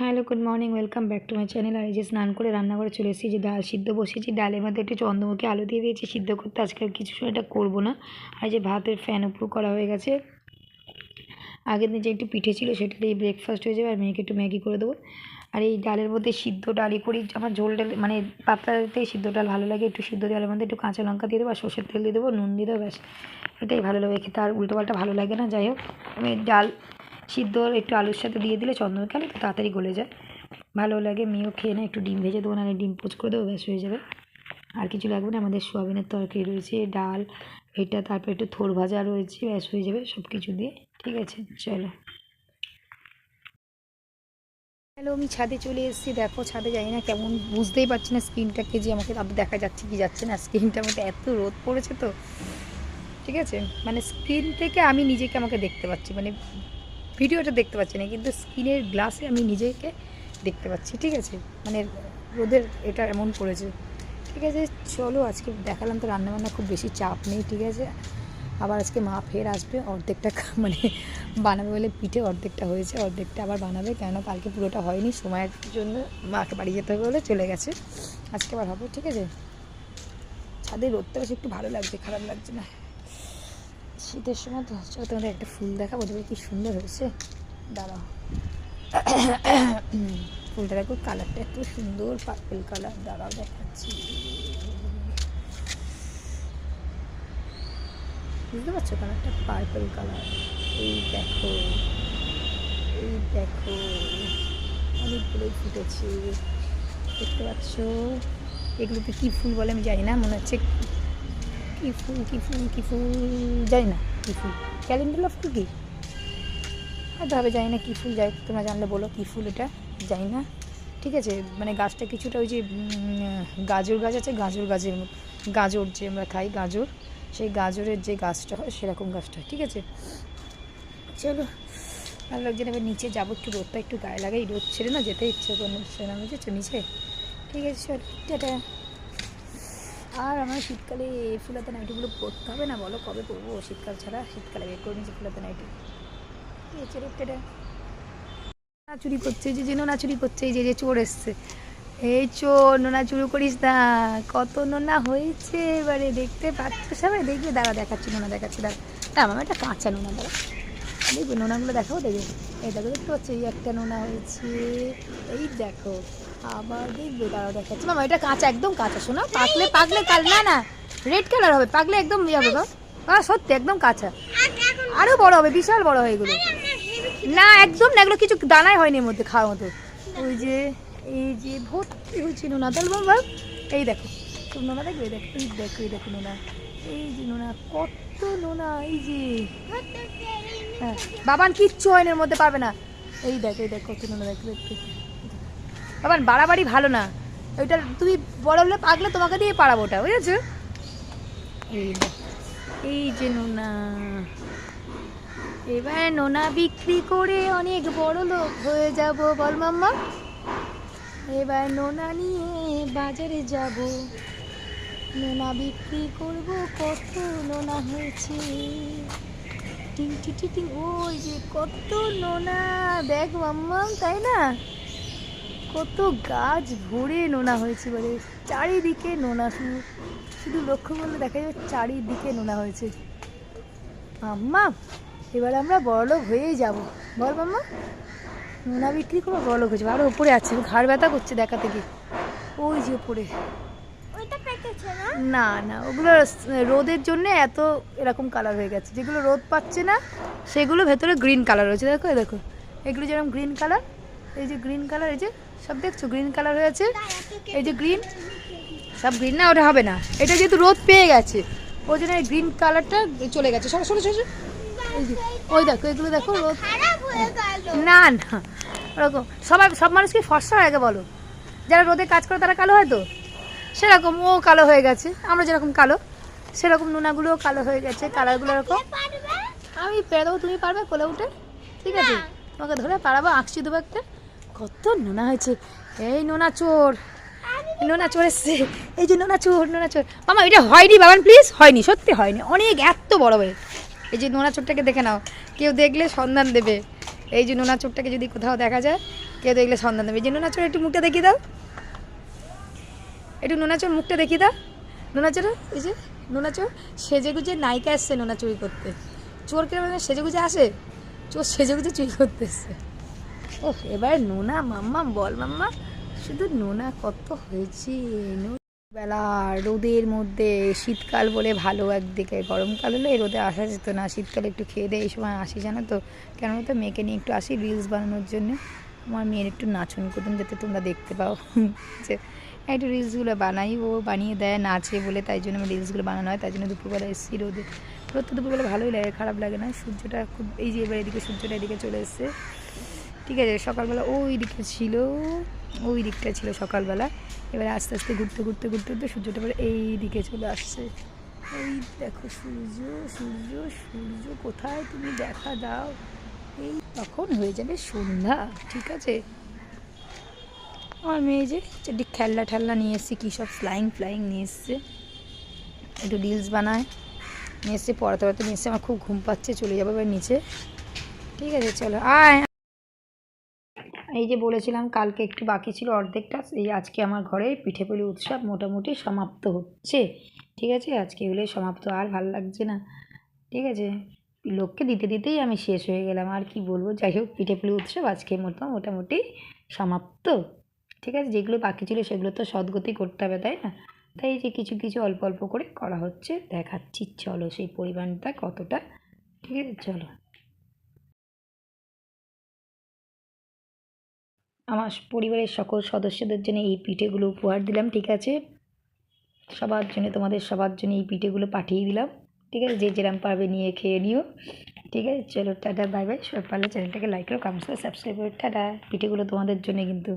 Hello good morning welcome back to my channel আর এই যে স্নান করে রান্না করে চলে এসেছি, যে ডাল সিদ্ধ বসিয়েছি ডালের মধ্যে একটু চন্দ্রমুখী আলু দিয়ে দিয়েছি, সিদ্ধ করতে আজকে কিছু সময় এটা করব না। আর যে ভাতের ফ্যান উপর করা হয়ে গেছে। আগের দিন যে একটু পিঠে ছিল, সেটা দিয়ে ব্রেকফাস্ট হয়ে যাবে, আর মেয়েকে একটু ম্যাগি করে দেবো। আর এই ডালের মধ্যে সিদ্ধ ডালই করি, আমার ঝোল ডাল মানে পাতলাতে সিদ্ধ ডাল ভালো লাগে, একটু সিদ্ধ ডালের মধ্যে একটু কাঁচা লঙ্কা দিয়ে দেবো, আর সর্ষের তেল দিয়ে দেবো, নুন দিয়ে দেবো, ব্যাস। এটাই ভালো লাগে খেতে, আর উল্টোপাল্টা ভালো লাগে না, যাই হোক। আমি ডাল সিদ্ধ একটু আলুর সাথে দিয়ে দিলে চন্দ্রমুখী আলু একটু তাড়াতাড়ি গলে যায়। ভালো লাগে, মেয়েও খেয়ে না একটু ডিম ভেজে দেবো, নাহলে ডিম পোচ করে দেবো, ব্যাস হয়ে যাবে। আর কিছু লাগবে না, আমাদের সোয়াবিনের তরকারি রয়েছে, ডাল, এটা তারপর একটু থোর ভাজা রয়েছে, ব্যাস হয়ে যাবে সব কিছু দিয়ে, ঠিক আছে? চলো। হ্যালো, আমি ছাদে চলে এসেছি, দেখো ছাদে যাই না কেমন, বুঝতেই পারছি না স্ক্রিনটাকে যে আমাকে তাদের দেখা যাচ্ছে কি যাচ্ছে না স্ক্রিনটার মধ্যে এত রোদ পড়েছে তো, ঠিক আছে? মানে স্ক্রিন থেকে আমি নিজেকে আমাকে দেখতে পাচ্ছি মানে ভিডিওটা দেখতে পাচ্ছি না, কিন্তু স্ক্রিনের গ্লাসে আমি নিজেকে দেখতে পাচ্ছি, ঠিক আছে? মানে রোদের এটা এমন পড়েছে ঠিক আছে, চলো আজকে দেখালাম তো রান্নাবান্না খুব বেশি চাপ নেই, ঠিক আছে? আবার আজকে মা ফের আসবে, অর্ধেকটা মানে বানাবে বলে পিঠে অর্ধেকটা হয়েছে, অর্ধেকটা আবার বানাবে, কেননা কালকে পুরোটা হয়নি, সময়ের জন্য মাকে বাড়ি যেতে হবে বলে চলে গেছে। আজকে আবার হবে, ঠিক আছে? ছাদে রোদটা বেশি একটু ভালো লাগছে, খারাপ লাগছে না। শীতের সময় তো চলো তোমাদের একটা ফুল দেখাবো দেখবে কি সুন্দর হয়েছে। দাঁড়াও। ফুলটা দেখো, কালারটা এত সুন্দর পার্পেল কালার দাঁড়াও দেখাচ্ছি। বুঝতে পারছ কালারটা? পার্পেল কালার এই দেখো এই দেখো, অনেকগুলোই ফুটেছে। দেখতে পাচ্ছ? এগুলোতে কী ফুল বলে আমি জানি না, মনে হচ্ছে কী ফুল, কি ফুল কি ফুল? জানি না, কি ফুল? ক্যালেন্ডার ফুল কি? হয়তো হবে জানি না কী ফুল যাই, তোমরা জানলে বলো কী ফুল এটা জানি না। ঠিক আছে মানে গাছটা কিছুটা ওই যে গাজর গাছ আছে, গাজর গাছের গাজর যে আমরা খাই, গাজর, সেই গাজরের যে গাছটা হয়, সেরকম গাছটা, ঠিক আছে? চলো, ভালো লাগছে না, এবার নিচে যাব, একটু রোদটা একটু গায়ে লাগাই, রোদ ছেড়ে না যেতে ইচ্ছে করে না না, বুঝেছ, নিচে? ঠিক আছে, চল, টাটা। আর আমার শীতকালে ফুলাতে নাইটিগুলো পরতে হবে না, বলো কবে পরবো? শীতকাল ছাড়া শীতকালে বের করে নিয়েছি ফুলাতে নাইটি। ঠিক আছে রে টাটা না চুরি করছে যে যে নোনা চুরি করছে, এই যে যে চোর এসছে। এই চোর, নোনা চুরি করিস না। কত নোনা হয়েছে এবারে দেখতে পাচ্ছ? সবাই দেখবে, দাঁড়া দেখাচ্ছি, নোনা দেখাচ্ছি, দাঁড়া। না, আমার একটা কাঁচা নোনা, দাঁড়া। দেখবে, নোনাগুলো দেখাবো, দেখবে। এই দেখো, দেখতে পাচ্ছ? এই একটা নোনা হয়েছে। এই দেখো। আবার দেখবে, দাঁড়াও দেখাচ্ছি। মামা, এটা কাঁচা, একদম কাঁচা, শোনো। পাকলে পাকলে কাল না না রেড কালার হবে। পাকলে একদম ইয়ে হবে গো। হ্যাঁ সত্যি, একদম কাঁচা। আরও বড় হবে, বিশাল বড় হয় এগুলো না, একদম না, এগুলো কিছু দানাই হয়নি এর মধ্যে খাওয়ার মতো। ওই যে, এই যে ভর্তি হয়েছে নোনা। তাহলে বাবা এই দেখো। তুমি নোনা দেখবে? দেখো, এই দেখো এই দেখো নোনা। এই যে নোনা, কত নোনা, এই যে। হ্যাঁ বাবান কিচ্ছু হয়নি এর মধ্যে পাবে না। এই দেখো এই দেখো, কত নোনা দেখো। বাবান বাড়াবাড়ি ভালো না। ওইটা তুমি বড় হলে পাকলে তোমাকে দিয়ে পারাবো ওটা, বুঝেছ? এই এই যে নোনা। এবার নোনা বিক্রি করে অনেক বড় লোক হয়ে যাব, বল মাম্মা। এবার নোনা নিয়ে বাজারে যাব। নোনা বিক্রি করব, কত নোনা হয়েছে। টিং, টি টি, টিং, ওই যে কত নোনা। দেখ মাম্মা, তাই না? কত গাছ ভরে নোনা হয়েছে বলে। চারিদিকে নোনা শুধু শুধু লক্ষ্য করলে দেখা যাবে চারিদিকে নোনা হয়েছে। আম্মা এবার আমরা বড়লোক হয়েই যাব। বল মাম্মা নোনা বিক্রি করব বড়লোক হয়েছে। আরও উপরে আছে ঘাড় ব্যথা করছে দেখাতে গিয়ে। ওই যে উপরে। না? না না ওগুলো রোদের জন্য এত এরকম কালার হয়ে গেছে। যেগুলো রোদ পাচ্ছে না সেগুলো ভেতরে গ্রিন কালার হয়েছে দেখো দেখো এগুলো যেরকম গ্রিন কালার এই যে গ্রিন কালার এই যে সব দেখছ? গ্রিন কালার হয়েছে। এই যে গ্রিন সব গ্রিন না ওটা হবে না। এটা যেহেতু রোদ পেয়ে গেছে ওই জন্য এই গ্রিন কালারটা চলে গেছে। সরো সরো সরো ওই দেখো এগুলো দেখো রোদ। না না ওরকম। সবাই সব মানুষকে ফর্সা হয় আগে বলো? যারা রোদে কাজ করে তারা কালো হয় তো? সেরকম ও কালো হয়ে গেছে আমরা যেরকম কালো সেরকম নোনাগুলোও কালো হয়ে গেছে কালারগুলো এরকম। আমি পেরে দেবো তুমি পারবে কোলে উঠে। ঠিক আছে? তোমাকে ধরে পারাবো আঁকছি দেবো একটা। কত নোনা হয়েছে। এই নোনা চোর। নোনা চোর এসছে। এই যে নোনা চোর নোনা চোর। মামা, এটা হয়নি বাবান প্লিজ হয়নি, সত্যি হয়নি। অনেক, এত বড় হয়ে। এই যে নোনা চোরটাকে দেখে নাও। কেউ দেখলে সন্ধান দেবে। এই যে নোনা চোরটাকে যদি কোথাও দেখা যায়, কেউ দেখলে সন্ধান দেবে। এই যে নোনা চোর, একটু মুখটা দেখিয়ে দাও। একটু নোনা চোর, মুখটা দেখিয়ে দাও। নোনাচোর এই যে নোনাচোর সেজে গুজে নায়িকা এসছে নোনা চুরি করতে। চোর কে মানে সেজে গুজে আসে? চোর সেজে গুজে চুরি করতে এসছে। ও এবার নোনা মাম্মা বল মাম্মা শুধু নোনা কত হয়েছে? বেলা রোদের মধ্যে, শীতকাল বলে ভালো একদিকে, গরমকাল হলে রোদে আসা যেত না, শীতকালে একটু খেয়ে দেয় এই সময় আসি, জানো তো? কেন তো মেয়েকে নিয়ে একটু আসি রিলস বানানোর জন্য। আমার মেয়ের একটু নাচন কুতুন যাতে তোমরা দেখতে পাও। যে, একটু রিলসগুলো বানাই, ও বানিয়ে দেয়, নাচে বলে, তাই জন্য আমার রিলসগুলো বানানো হয়, তাই জন্য দুপুরবেলা এসেছি রোদে। রোদ তো দুপুরবেলা ভালোই লাগে, খারাপ লাগে না। সূর্যটা খুব, এই যে এবার এদিকে সূর্যটা এদিকে চলে এসছে। ঠিক আছে, সকালবেলা ওই দিকে ছিল, ওই দিকটা ছিল সকালবেলা। এবারে আস্তে আস্তে ঘুরতে ঘুরতে ঘুরতে ঘুরতে সূর্যটা এবার এই দিকে চলে আসছে। এই দেখো সূর্য সূর্য সূর্য, কোথায় তুমি দেখা দাও এই তখন হয়ে যাবে সন্ধ্যা, ঠিক আছে? আমার মেয়ে যে চারটি খেলনা ঠেলনা নিয়ে এসছে, কী সব ফ্লাইং ফ্লাইং নিয়ে এসছে। একটু রিলস বানায়, নিয়ে এসছে, পড়াতে পড়াতে নিয়ে এসছে, আমার খুব ঘুম পাচ্ছে, চলে যাব এবার নিচে। ঠিক আছে, চলো, আয়। এই যে বলেছিলাম, কালকে একটু বাকি ছিল অর্ধেকটা, এই আজকে আমার ঘরে পিঠে পুলি উৎসব মোটামুটি সমাপ্ত হচ্ছে। ঠিক আছে? আজকে হলে সমাপ্ত, আর ভালো লাগছে না। ঠিক আছে? লোককে দিতে দিতেই আমি শেষ হয়ে গেলাম, আর কি বলব? যাই হোক, পিঠে পুলি উৎসব আজকে মতো মোটামুটি সমাপ্ত। ঠিক আছে? যেগুলো বাকি ছিল সেগুলো তো সদ্গতি করতে হবে, তাই না? তাই এই যে কিছু কিছু অল্প অল্প করে করা হচ্ছে, দেখাচ্ছি। চলো সেই পরিমাণটা কতটা? ঠিক আছে? চলো। আমার পরিবারের সকল সদস্যদের জন্য এই পিঠেগুলো উপহার দিলাম, ঠিক আছে? সবার জন্য, তোমাদের সবার জন্য এই পিঠেগুলো পাঠিয়ে দিলাম, ঠিক আছে? যে যেরাম পারবে নিয়ে খেয়ে নিও, ঠিক আছে? চলো, টাটা বাই বাই সব পারলে চ্যানেলটাকে লাইক করো কমেন্ট করে সাবস্ক্রাইব করো। টাটা, পিঠেগুলো তোমাদের জন্য কিন্তু।